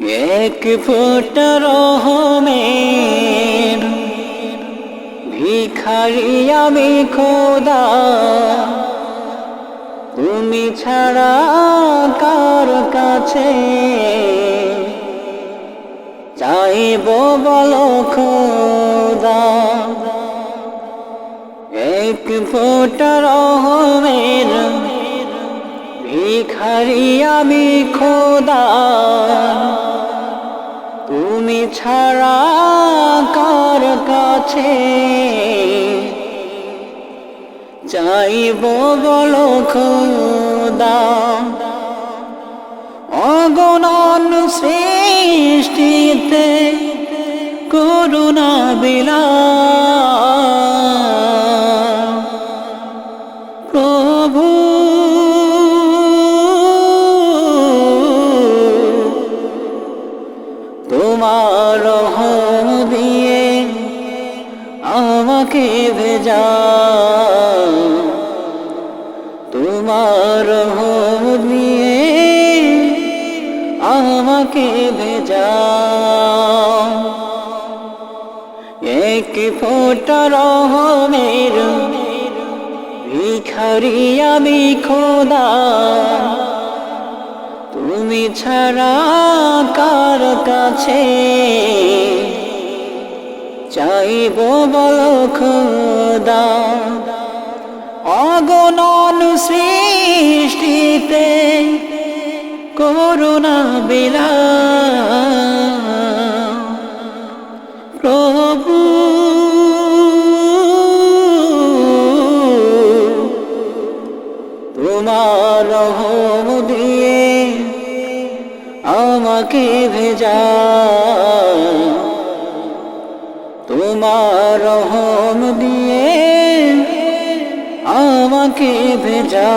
এক ফুট রহমের ভিখারি আমি খোদা তুমি ছাড়া কার কাছে চাইব বলো খোদা এক ফুট রহমের ভিখারি আমি খোদা ছাড়া কার কাছে? চাইব বলো খোদা অগণন সৃষ্টিতে করুণা বিলা আমাকে ভেজা এক ফোটা রহমের ভিখারি আমি খোদা তুমি ছাড়া কার কাছে চাইব বল খোদা অগণন সৃষ্টিতে করুণা বিলা। প্রভু তোমার রহম দিয়ে আমাকে ভেজা। তোমার রহম দিয়ে আমাকে ভেজা।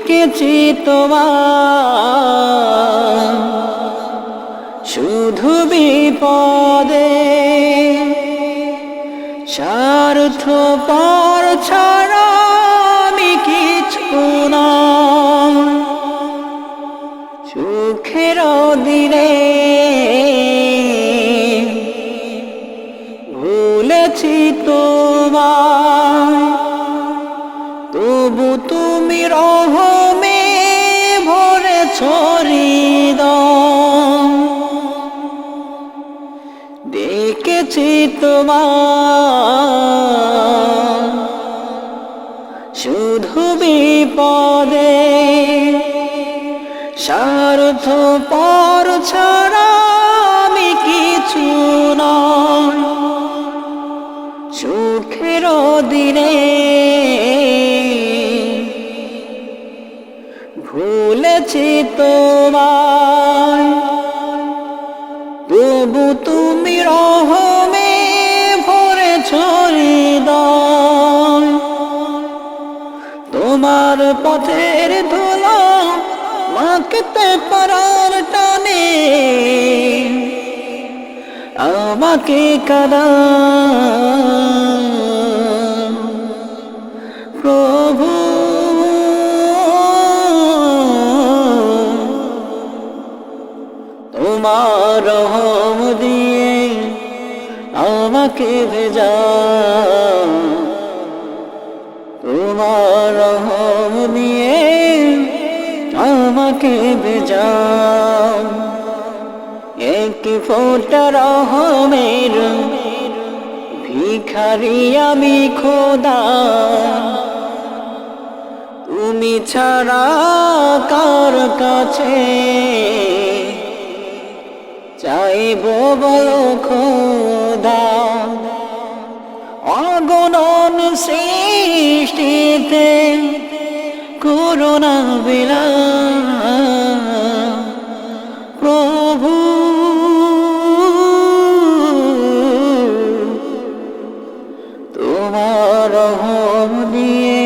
ডেকেছি তোমার শুধু বিপদে তোমার। শুধু বিপদে স্বার্থ পর তোমার পথের ধুলো মাখতে পারার টানে। আমাকে কাদা। আমাকে ভেজা এক ফোটা রহমের ভিখারি আমি খোদা। তুমি ছাড়া কার কাছে চাইব বলো খোদা? অগণন সৃষ্টিতে করুণা বিলা রহম দিয়ে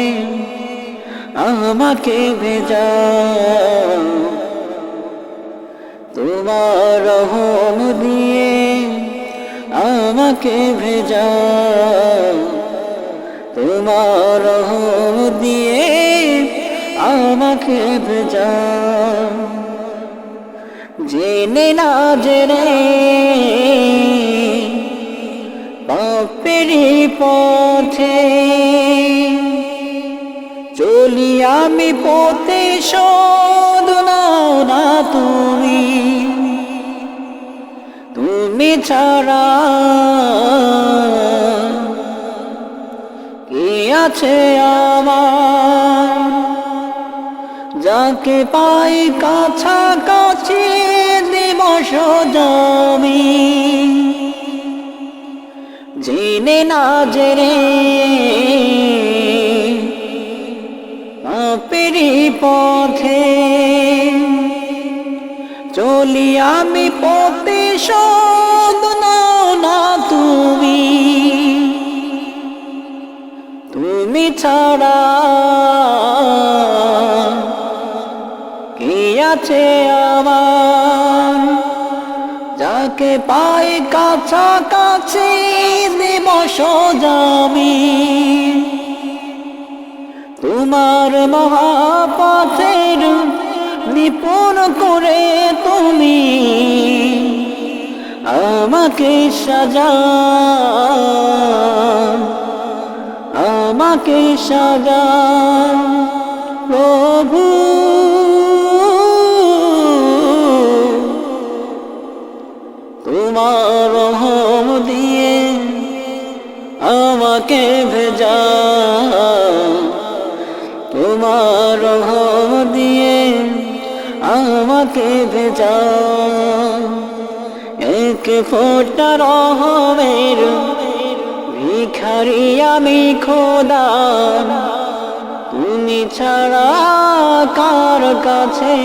আমাকে ভেজা তোমার রহম দিয়ে আমাকে ভেজা তোমার রহম দিয়ে আমাকে ভেজা জেনে না জেনে বাপেরি পথে পথে শোধনাও না তুমি। তুমি ছাড়া কে আছে আমার? যাকে পাই কাছাকাছি দিবস জমি। জেনে না জেনে পাপেরি পথে। চলি আমি পথে নাও না তুমি। তুমি ছাড়া কে আছে আমার? যাকে পাই কাছাকাছি দিবস জামি তোমার মহাপথের নিপুণ করে তুমি আমাকে সাজা আমাকে সাজা। প্রভু, তোমার রহম দিয়ে আমাকে ভেজা। তোমার রহম দিয়ে আমাকে ভেজা। এক ফোটা রহমের ভিখারি আমি খোদা। তুমি ছাড়া কার কাছে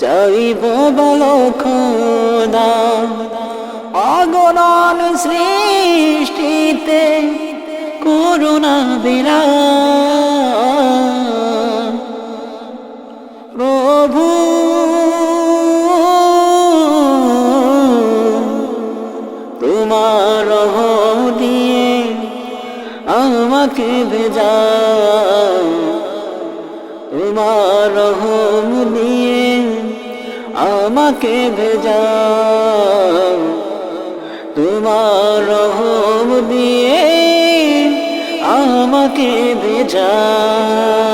চাইব বলো খোদা? অগণন সৃষ্টিতে করুণা বিরা প্রভু তোমার দিয়ে আমাকে ভেজা তোমার দিয়ে আমাকে ভেজা তোমার দিয়ে ভেজা